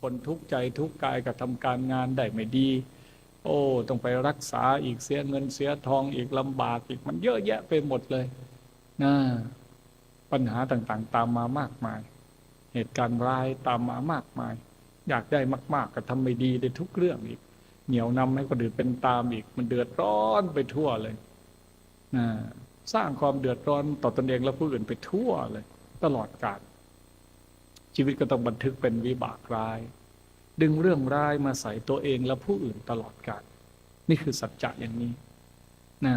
คนทุกข์ใจทุกข์กายกับทำการงานได้ไม่ดี โอ้ ต้องไปรักษาอีกเสียเงินเสียทองอีกลำบากอีกมันเยอะแยะไปหมดเลยนะปัญหาต่างๆ ตามมามากมาย เหตุการณ์ร้ายตามมามากมาย อยากได้มาก ๆ ก็ทำไม่ดีได้ทุกเรื่องอีก เหนียวนำให้คนอื่นเป็นตามอีก มันเดือดร้อนไปทั่วเลยนะสร้างความเดือดร้อนต่อตนเองและผู้อื่นไปทั่วเลย ตลอดกาล ชีวิตก็ต้องบันทึกเป็นวิบากร้าย ดึงเรื่องร้ายมาใส่ตัวเองและผู้อื่นตลอดกาลนี่คือสัจจะอย่างนี้นะ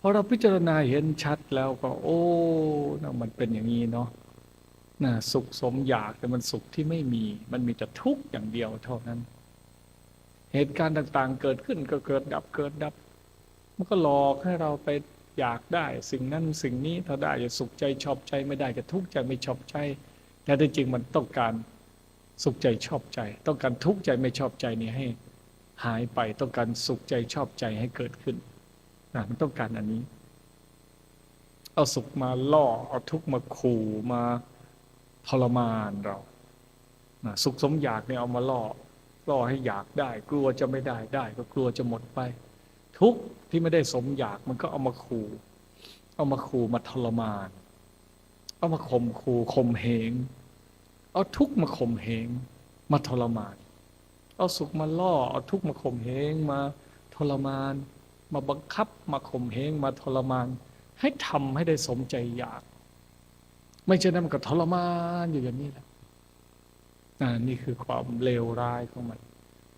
พอเราพิจารณาเห็นชัดแล้วก็ โอ้นะมันเป็นอย่างนี้เนาะนะสุขสมอยากแต่มันสุขที่ไม่มี มันมีแต่ทุกข์อย่างเดียวเท่านั้น เหตุการณ์ต่างๆ เกิดขึ้นก็เกิดดับเกิดดับ มันก็หลอกให้เราไป อยากได้สิ่งนั้นสิ่งนี้ถ้าได้จะสุขใจชอบใจไม่ได้จะทุกข์ใจไม่ชอบใจแต่จริงมันต้องการสุขใจชอบใจ ต้องการทุกข์ใจไม่ชอบใจนี่ให้หายไปต้องการสุขใจชอบใจให้เกิดขึ้นนะมันต้องการอันนี้ เอาสุขมาล่อเอาทุกข์มาขู่มาทรมานเรานะสุขสมอยากเนี่ยเอามาล่อล่อให้อยากได้ กลัวจะไม่ได้ได้ ก็กลัวจะหมดไป ทุกข์ที่ไม่ได้สมอยากมันก็เอามาขู่เอามาขู่มาทรมาน เอามาข่มขู่ข่มเหง เอาทุกข์มาข่มเหง มาทรมาน เอาสุขมาล่อ เอาทุกข์มาข่มเหง มาทรมาน มาบังคับ มาข่มเหง มาทรมาน ให้ทำให้ได้สมใจอยาก ไม่ใช่นั้นมันก็ทรมานอยู่อย่างนี้แหละนี่คือความเลวร้ายของมัน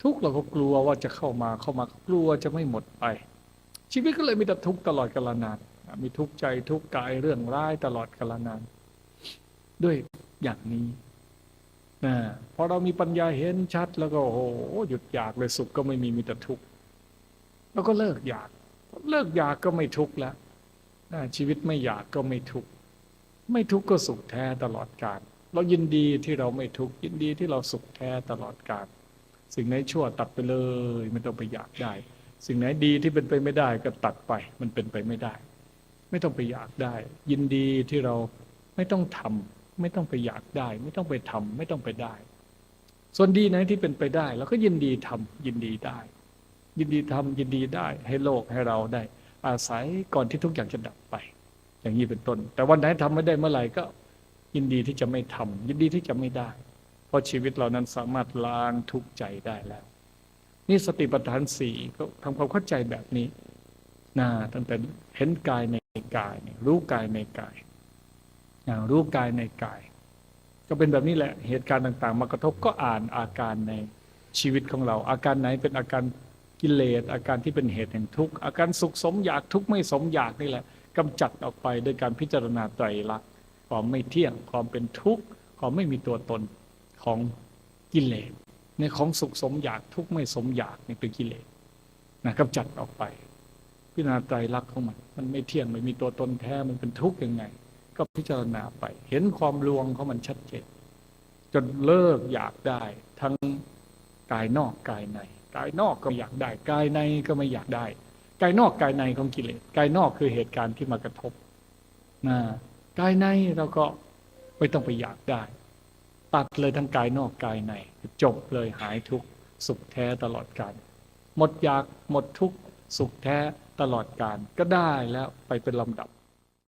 ทุกข์เราก็กลัวว่าจะเข้ามาเข้ามากลัวจะไม่หมดไป ชีวิตก็เลยมีแต่ทุกข์ตลอดกาลนาน มีทุกข์ใจทุกข์กายเรื่องร้ายตลอดกาลนาน ด้วยอย่างนี้นะพอเรามีปัญญาเห็นชัดแล้วก็โอ้โหหยุดอยากเลยสุขก็ไม่มีมีแต่ทุกข์แล้วก็เลิกอยาก เลิกอยากก็ไม่ทุกข์แล้วชีวิตไม่อยากก็ไม่ทุกข์ไม่ทุกข์ก็สุขแท้ตลอดกาลเรายินดีที่เราไม่ทุกข์ยินดีที่เราสุขแท้ตลอดกาล สิ่งไหนชั่วตัดไปเลยไม่ต้องไปอยากได้ สิ่งไหนดีที่เป็นไปไม่ได้ก็ตัดไป มันเป็นไปไม่ได้ ไม่ต้องไปอยากได้ ยินดีที่เราไม่ต้องทำไม่ต้องไปอยากได้ ไม่ต้องไปทำไม่ต้องไปได้ ส่วนดีไหนที่เป็นไปได้เราก็ยินดีทำยินดีได้ ยินดีทำยินดีได้ ให้โลกให้เราได้ อาศัยก่อนที่ทุกอย่างจะดับไป อย่างนี้เป็นต้น แต่วันไหนทำไม่ได้เมื่อไหร่ก็ ยินดีที่จะไม่ทำยินดีที่จะไม่ได้ ราะชีวิตเรานั้นสามารถล้างทุกข์ใจได้แล้ว นี่สติปัฏฐานสี่ก็ทำความเข้าใจแบบนี้นะตั้งแต่เห็นกายในกายรู้กายในกายรู้กายในกาย ก็เป็นแบบนี้แหละเหตุการณ์ต่าง ๆ มากระทบก็อ่านอาการในชีวิตของเรา อาการไหนเป็นอาการกิเลสอาการที่เป็นเหตุแห่งทุกข์อาการสุขสมอยากทุกข์ไม่สมอยากนี่แหละกำจัดออกไปโดยการพิจารณาไตรลักษณ์ความไม่เที่ยงความเป็นทุกข์ความไม่มีตัวตน ของกิเลสในของสุขสมอยากทุกข์ไม่สมอยากนี่เป็นกิเลสนะกำจัดออกไป พิจารณาไตรลักของมัน มันไม่เที่ยงไม่มีตัวตนแท้มันเป็นทุกข์ยังไง ก็พิจารณาไป เห็นความลวงของมันชัดเจนจนเลิกอยากได้ ทั้งกายนอกกายในกายนอกก็ไม่อยากได้กายในก็ไม่อยากได้กายนอกกายในของกิเลสกายนอกคือเหตุการณ์ที่มากระทบนะกายในเราก็ไม่ต้องไปอยากได้ ตัดเลยทั้งกายนอกกายใน จบเลยหายทุกสุขแท้ตลอดกาลหมดอยากหมดทุกสุขแท้ตลอดกาลก็ได้แล้วไปเป็นลำดับ